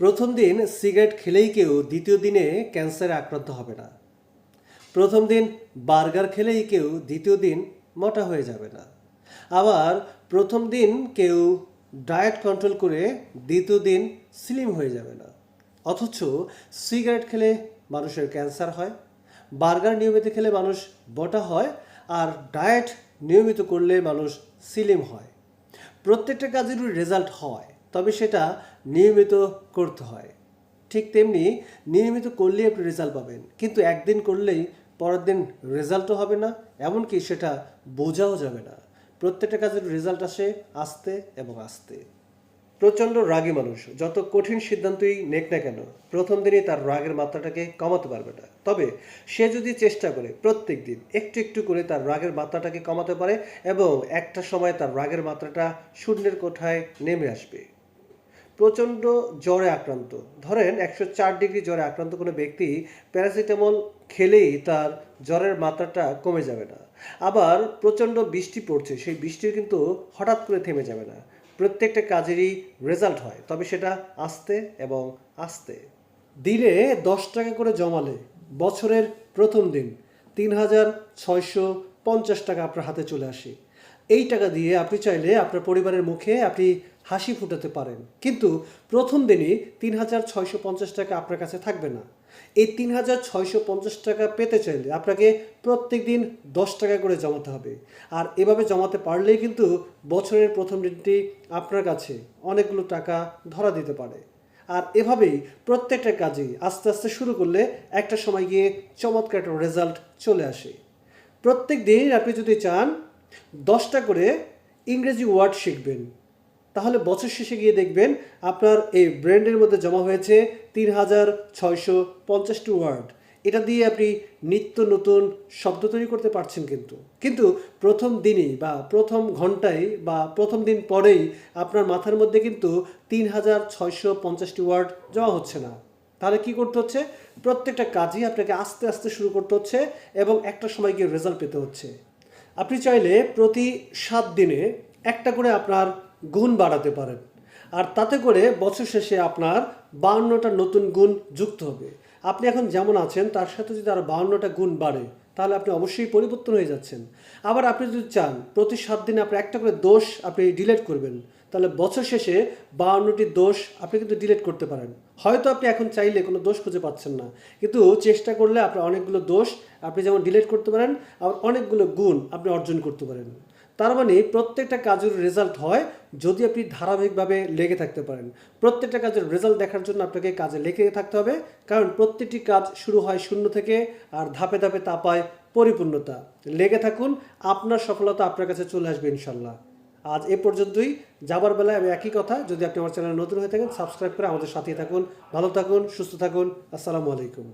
প্রথম দিন সিগারেট খেলেই কেউ দ্বিতীয় দিনে ক্যান্সারে আক্রান্ত হবে না। প্রথম দিন বার্গার খেলেই কেউ দ্বিতীয় দিন মোটা হয়ে যাবে না। আবার প্রথম দিন কেউ ডায়েট কন্ট্রোল করে দ্বিতীয় দিন স্লিম হয়ে যাবে না। অথচ সিগারেট খেলে মানুষের ক্যান্সার হয়, বার্গার নিয়মিত খেলে মানুষ বটা হয়, আর ডায়েট নিয়মিত করলে মানুষ স্লিম হয়। প্রত্যেকটা কাজেরই রেজাল্ট হয়। তবে সেটা নিয়মিত করতে হয়। ঠিক তেমনি নিয়মিত করলেই আপনি রেজাল্ট পাবেন। কিন্তু একদিন করলেই পরের দিন রেজাল্টও হবে না, এমনকি সেটা বোঝাও যাবে না। প্রত্যেকটা কাজের রেজাল্ট আসে আস্তে এবং আস্তে। প্রচণ্ড রাগী মানুষ, যত কঠিন সিদ্ধান্তই নেক না কেন, প্রথম দিনই তার রাগের মাত্রাটাকে কমাতে পারবে না। তবে সে যদি চেষ্টা করে প্রত্যেক দিন একটু একটু করে তার রাগের মাত্রাটাকে কমাতে পারে এবং একটা সময় তার রাগের মাত্রাটা শূন্যের কোঠায় নেমে আসবে। প্রচণ্ড জ্বরে আক্রান্ত। ধরেন একশো চার ডিগ্রি জ্বরে আক্রান্ত কোনো ব্যক্তি প্যারাসিটামল খেলেই তার জ্বরের মাত্রাটা কমে যাবে না। আবার প্রচণ্ড বৃষ্টি পড়ছে, সেই বৃষ্টিও কিন্তু হঠাৎ করে থেমে যাবে না। প্রত্যেকটা কাজেরই রেজাল্ট হয়, তবে সেটা আস্তে এবং আস্তে। দিনে দশ টাকা করে জমালে বছরের প্রথম দিন তিন হাজার ছয়শো পঞ্চাশ টাকা আপনার হাতে চলে আসে। এই টাকা দিয়ে আপনি চাইলে আপনার পরিবারের মুখে আপনি হাসি ফুটাতে পারেন। কিন্তু প্রথম দিনই তিন হাজার ছয়শো পঞ্চাশ টাকা আপনার কাছে থাকবে না। এই তিন হাজার ছয়শো পঞ্চাশ টাকা পেতে চাইলে আপনাকে প্রত্যেক দিন দশ টাকা করে জমাতে হবে। আর এভাবে জমাতে পারলেই কিন্তু বছরের প্রথম দিনটি আপনার কাছে অনেকগুলো টাকা ধরা দিতে পারে। আর এভাবেই প্রত্যেকটা কাজেই আস্তে আস্তে শুরু করলে একটা সময় গিয়ে চমৎকার রেজাল্ট চলে আসে। প্রত্যেক দিন আপনি যদি চান, দশটা করে ইংরেজি ওয়ার্ড শিখবেন। তাহলে বছর শেষে গিয়ে দেখবেন আপনার এই ব্র্যান্ডের মধ্যে জমা হয়েছে তিন হাজার ছয়শো পঞ্চাশটি ওয়ার্ড। এটা দিয়ে আপনি নিত্য নতুন শব্দ তৈরি করতে পারছেন কিন্তু। কিন্তু প্রথম দিনই বা প্রথম ঘন্টায় বা প্রথম দিন পরেই আপনার মাথার মধ্যে কিন্তু তিন হাজার ছয়শো পঞ্চাশটি ওয়ার্ড জমা হচ্ছে না। তাহলে কি করতে হচ্ছে? প্রত্যেকটা কাজই আপনাকে আস্তে আস্তে শুরু করতে হচ্ছে এবং একটা সময় গিয়ে রেজাল্ট পেতে হচ্ছে। আপনি চাইলে প্রতি সাত দিনে একটা করে আপনার গুণ বাড়াতে পারেন। আর তাতে করে বছর শেষে আপনার বাউন্নটা নতুন গুণ যুক্ত হবে। আপনি এখন যেমন আছেন, তার সাথে যদি আরও বাউন্নটা গুণ বাড়ে, তাহলে আপনি অবশ্যই পরিবর্তন হয়ে যাচ্ছেন। আবার আপনি যদি চান, প্রতি সাত দিনে আপনি একটা করে দোষ আপনি ডিলেট করবেন, তাহলে বছর শেষে বাউন্নটি দোষ আপনি কিন্তু ডিলেট করতে পারেন। হয়তো আপনি এখন চাইলে কোনো দোষ খুঁজে পাচ্ছেন না, কিন্তু চেষ্টা করলে আপনার অনেকগুলো দোষ আপনি যেমন ডিলেট করতে পারেন, আবার অনেকগুলো গুণ আপনি অর্জন করতে পারেন। তার মানে প্রত্যেকটা কাজের রেজাল্ট হয় যদি আপনি ধারাবাহিকভাবে লেগে থাকতে পারেন। প্রত্যেকটা কাজের রেজাল্ট দেখার জন্য আপনাকে কাজে লেগে থাকতে হবে, কারণ প্রত্যেকটি কাজ শুরু হয় শূন্য থেকে আর ধাপে ধাপে তা পায় পরিপূর্ণতা। লেগে থাকুন, আপনার সফলতা আপনার কাছে চলে আসবে ইনশাল্লাহ। আজ এ পর্যন্তই, যাবার বেলায় আমি একই কথা, যদি আপনি আমার চ্যানেল নতুন হয়ে থাকেন সাবস্ক্রাইব করে আমাদের সাথেই থাকুন, ভালো থাকুন, সুস্থ থাকুন, আসসালামু আলাইকুম।